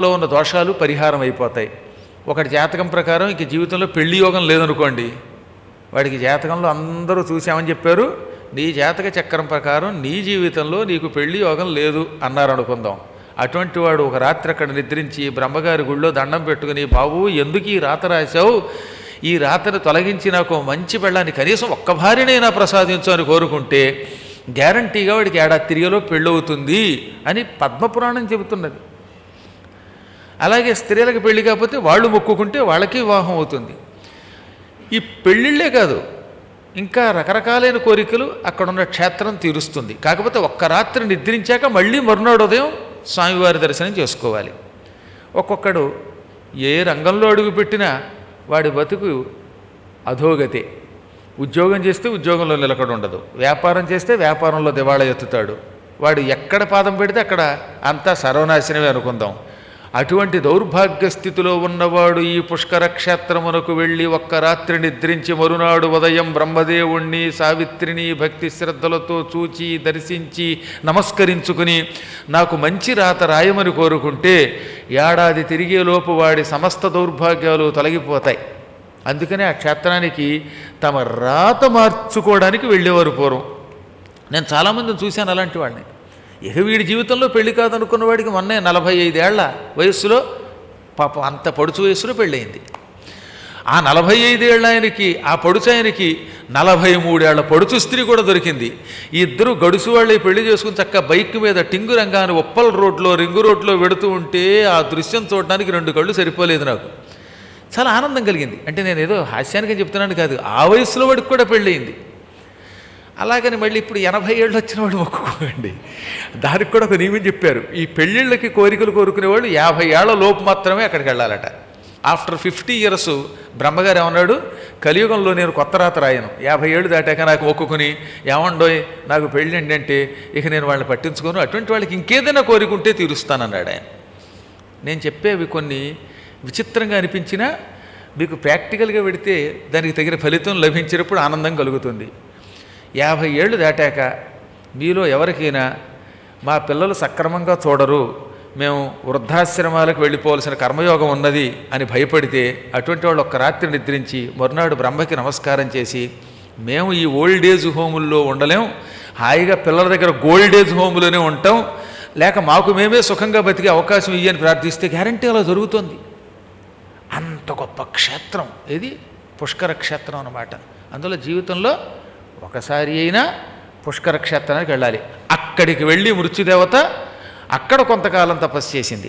లో ఉన్న దోషాలు పరిహారం అయిపోతాయి. ఒకటి జాతకం ప్రకారం ఇక జీవితంలో పెళ్ళి యోగం లేదనుకోండి. వాడికి జాతకంలో అందరూ చూసామని చెప్పారు. నీ జాతక చక్రం ప్రకారం నీ జీవితంలో నీకు పెళ్ళి యోగం లేదు అన్నారు అనుకుందాం అటువంటి వాడు ఒక రాత్రి అక్కడ నిద్రించి బ్రహ్మగారి గుళ్ళో దండం పెట్టుకుని బాబు ఎందుకు ఈ రాత రాశావు? ఈ రాతను తొలగించి నాకు మంచి పెళ్ళాన్ని కనీసం ఒక్క భార్యనైనా ప్రసాదించు అని కోరుకుంటే గ్యారంటీగా వాడికి ఏడాది తిరిగేలో పెళ్ళవుతుంది అని పద్మపురాణం చెబుతున్నది. అలాగే స్త్రీలకు పెళ్ళి కాకపోతే వాళ్ళు మొక్కుకుంటే వాళ్ళకి వివాహం అవుతుంది. ఈ పెళ్ళిళ్ళే కాదు ఇంకా రకరకాలైన కోరికలు అక్కడ ఉన్న క్షేత్రం తీరుస్తుంది. కాకపోతే ఒక్క రాత్రి నిద్రించాక మళ్ళీ మరునాడు ఉదయం స్వామివారి దర్శనం చేసుకోవాలి. ఒక్కొక్కడు ఏ రంగంలో అడుగుపెట్టినా వాడి బతుకు అధోగతే. ఉద్యోగం చేస్తే ఉద్యోగంలో నిలకడ ఉండదు. వ్యాపారం చేస్తే వ్యాపారంలో దివాళ ఎత్తుతాడు. వాడు ఎక్కడ పాదం పెడితే అక్కడ అంతా సర్వనాశనమే అనుకుందాం. అటువంటి దౌర్భాగ్య స్థితిలో ఉన్నవాడు ఈ పుష్కర క్షేత్రమునకు వెళ్ళి ఒక్క రాత్రి నిద్రించి మరునాడు ఉదయం బ్రహ్మదేవుణ్ణి సావిత్రిని భక్తి శ్రద్ధలతో చూచి దర్శించి నమస్కరించుకుని నాకు మంచి రాత రాయమని కోరుకుంటే ఏడాది తిరిగేలోపు వాడి సమస్త దౌర్భాగ్యాలు తొలగిపోతాయి. అందుకనే ఆ క్షేత్రానికి తమ రాత మార్చుకోవడానికి వెళ్ళేవారు పూర్వం. నేను చాలామందిని చూశాను అలాంటి వాడిని ఇక వీడి జీవితంలో పెళ్ళి కాదనుకున్న వాడికి మొన్నే నలభై ఐదేళ్ళ వయస్సులో పాపం అంత పడుచు వయస్సులో పెళ్ళయింది. ఆ నలభై ఐదేళ్ళ ఆయనకి ఆ పొడుచు ఆయనకి నలభై మూడేళ్ళ పొడుచు స్త్రీ కూడా దొరికింది. ఈ ఇద్దరు గడుసు వాళ్ళే పెళ్ళి చేసుకుని చక్క బైక్ మీద టింగు రంగాన్ని ఉప్పల్ రోడ్లో రింగు రోడ్లో వెడుతూ ఉంటే ఆ దృశ్యం చూడడానికి రెండు కళ్ళు సరిపోలేదు నాకు. చాలా ఆనందం కలిగింది. అంటే నేను ఏదో హాస్యానికి చెప్తున్నాను కాదు ఆ వయసులో వాడికి కూడా పెళ్ళయింది. అలాగని మళ్ళీ ఇప్పుడు ఎనభై ఏళ్ళు వచ్చిన వాళ్ళు మొక్కుకోండి దానికి కూడా ఒక నియమం చెప్పారు. ఈ పెళ్ళిళ్ళకి కోరికలు కోరుకునేవాళ్ళు యాభై ఏళ్ళ లోపు మాత్రమే అక్కడికి వెళ్ళాలట. ఆఫ్టర్ ఫిఫ్టీ ఇయర్స్ బ్రహ్మగారు ఏమన్నాడు? కలియుగంలో నేను కొత్త రాత రాయను. యాభై ఏళ్ళు దాటాక నాకు ఒక్కుని ఏమండోయ్ నాకు పెళ్ళండి అంటే ఇక నేను వాళ్ళని పట్టించుకోను. అటువంటి వాళ్ళకి ఇంకేదైనా కోరికుంటే తీరుస్తానన్నాడు ఆయన. నేను చెప్పేవి కొన్ని విచిత్రంగా అనిపించినా మీకు ప్రాక్టికల్గా పెడితే దానికి తగిన ఫలితం లభించినప్పుడు ఆనందం కలుగుతుంది. యాభై ఏళ్ళు దాటాక మీలో ఎవరికైనా మా పిల్లలు సక్రమంగా చూడరు మేము వృద్ధాశ్రమాలకు వెళ్ళిపోవలసిన కర్మయోగం ఉన్నది అని భయపడితే అటువంటి వాళ్ళు ఒక్క రాత్రి నిద్రించి మరునాడు బ్రహ్మకి నమస్కారం చేసి మేము ఈ ఓల్డ్ ఏజ్ హోముల్లో ఉండలేం హాయిగా పిల్లల దగ్గర గోల్డ్ ఏజ్ హోములోనే ఉంటాం లేక మాకు మేమే సుఖంగా బతికే అవకాశం ఇయ్యని ప్రార్థిస్తే గ్యారంటీ అలా జరుగుతుంది. అంత గొప్ప క్షేత్రం. ఇది పుష్కర క్షేత్రం అన్నమాట. అందులో జీవితంలో ఒకసారి అయినా పుష్కర క్షేత్రానికి వెళ్ళాలి. అక్కడికి వెళ్ళి మృత్యుదేవత అక్కడ కొంతకాలం తపస్సు చేసింది.